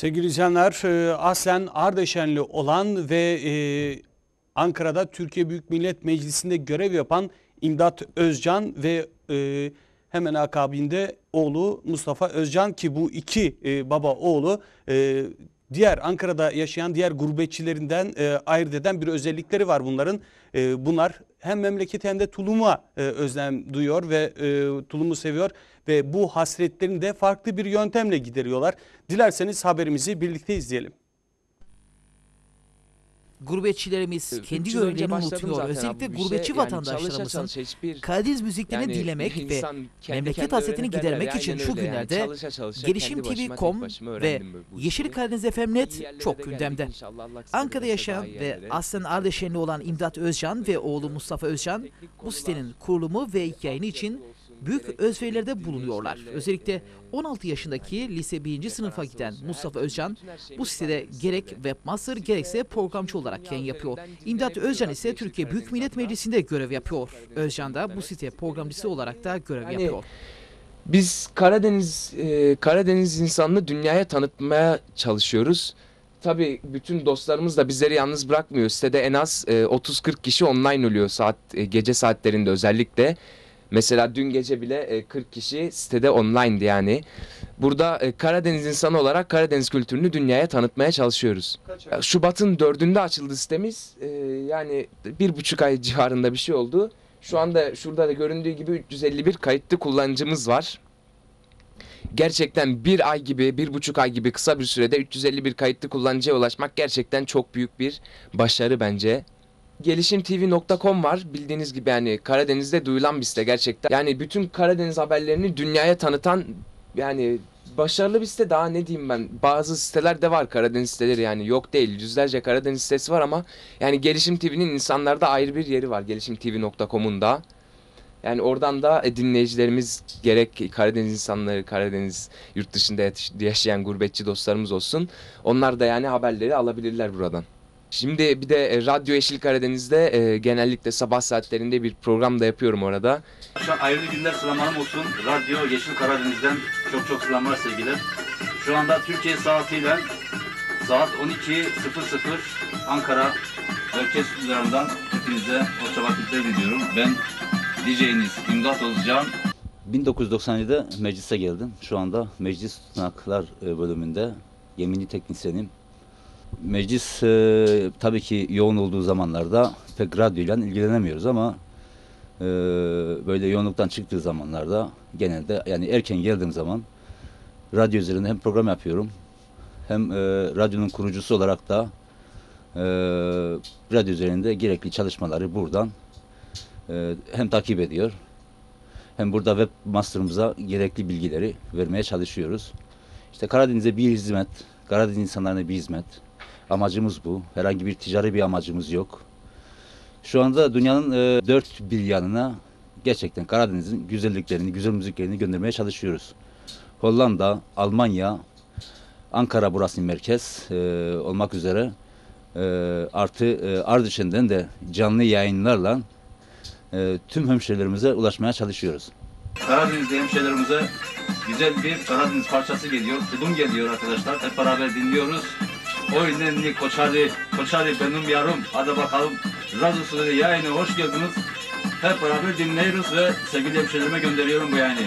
Sevgili izleyenler, e, aslen Ardeşenli olan ve e, Ankara'da Türkiye Büyük Millet Meclisi'nde görev yapan İmdat Özcan ve e, hemen akabinde oğlu Mustafa Özcan ki bu iki baba oğlu diğer Ankara'da yaşayan diğer gurbetçilerinden e, ayırt eden bir özellikleri var bunların. E, bunlar hem memleketi hem de tuluma e, özlem duyuyor ve e, tulumu seviyor ve bu hasretlerini de farklı bir yöntemle gideriyorlar. Dilerseniz haberimizi birlikte izleyelim. Gurbetçilerimiz Üç kendi yıl önce yönlerini unutuyor. Özellikle abi gurbetçi Yani vatandaşlarımızın çalışa çalışa hiçbir- Karadeniz müziklerini yani dinlemek ve kendi memleket hasretini gidermek için şu öyle yani. günlerde Çalışa Gelişim kendi TV.com ve Yeşil. Karadeniz yerlere çok gündemde. Ankara'da yaşayan ve aslen Ardeşenli olan İmdat Özcan ve oğlu Mustafa Özcan bu sitenin kurulumu ve yayını için büyük özverilerde bulunuyorlar. Özellikle 16 yaşındaki lise 1. sınıfa giden Mustafa Özcan bu sitede gerek webmaster gerekse programcı olarak yayın yapıyor. İmdat Özcan ise Türkiye Büyük Millet Meclisi'nde görev yapıyor. Özcan da bu site programcısı olarak da görev Yani yapıyor. Biz Karadeniz e, Karadeniz insanını dünyaya tanıtmaya çalışıyoruz. Tabii bütün dostlarımız da bizleri yalnız bırakmıyor. Sitede en az e, 30-40 kişi online oluyor saat e, gece saatlerinde özellikle. Mesela dün gece bile e, 40 kişi sitede online'dı yani. Burada e, Karadeniz insanı olarak Karadeniz kültürünü dünyaya tanıtmaya çalışıyoruz. Şubat'ın dördünde açıldı sitemiz. E, yani bir buçuk ay civarında bir şey oldu. Şu anda şurada da göründüğü gibi 351 kayıtlı kullanıcımız var. Gerçekten bir ay gibi, bir buçuk ay gibi kısa bir sürede 351 kayıtlı kullanıcıya ulaşmak gerçekten çok büyük bir başarı bence. Gelişimtv.com var. Bildiğiniz gibi yani Karadeniz'de duyulan bir site gerçekten. Yani bütün Karadeniz haberlerini dünyaya tanıtan yani başarılı bir site daha ne diyeyim ben. Bazı sitelerde var Karadeniz siteleri yani yok değil. Yüzlerce Karadeniz sitesi var ama yani Gelişim TV'nin insanlarda ayrı bir yeri var. Gelişimtv.com'un da. Yani oradan da e, dinleyicilerimiz gerek Karadeniz insanları, Karadeniz yurt dışında yaşayan gurbetçi dostlarımız olsun. Onlar da yani haberleri alabilirler buradan. Şimdi bir de e, Radyo Yeşil Karadeniz'de e, genellikle sabah saatlerinde bir program da yapıyorum orada. Şu an ayrılı günler sıralamam olsun. Radyo Yeşil Karadeniz'den çok çok selamlar sevgiler. Şu anda Türkiye saatiyle saat 12.00 Ankara Merkez Stüdyolarından hepinize hoşça vakitler diliyorum. Ben DJ'niz İmdat Özcan. 1997'de meclise geldim. Şu anda meclis tutanaklar e, bölümünde yeminli teknisyenim. Meclis e, tabii ki yoğun olduğu zamanlarda pek radyoyla ilgilenemiyoruz ama e, böyle yoğunluktan çıktığı zamanlarda genelde yani erken geldiğim zaman radyo üzerinde hem program yapıyorum hem e, radyonun kurucusu olarak da e, radyo üzerinde gerekli çalışmaları buradan e, hem takip ediyor hem burada webmaster'ımıza gerekli bilgileri vermeye çalışıyoruz. İşte Karadeniz'e bir hizmet, Karadeniz insanlarına bir hizmet. Amacımız bu. Herhangi bir ticari bir amacımız yok. Şu anda dünyanın e, dört bir yanına gerçekten Karadeniz'in güzelliklerini, güzel müziklerini göndermeye çalışıyoruz. Hollanda, Almanya, Ankara burası merkez e, olmak üzere e, artı e, Ardeşen'den de canlı yayınlarla e, tüm hemşehrilerimize ulaşmaya çalışıyoruz. Karadeniz'de hemşehrilerimize güzel bir Karadeniz parçası geliyor. Tulum geliyor arkadaşlar. Hep beraber dinliyoruz. Oy nenni koçari, koçari benim yarım. Hadi bakalım. Radyo Stüdyo yayına hoş geldiniz. Hep beraber dinliyoruz ve sevgili hemşehrilerime gönderiyorum bu yayını.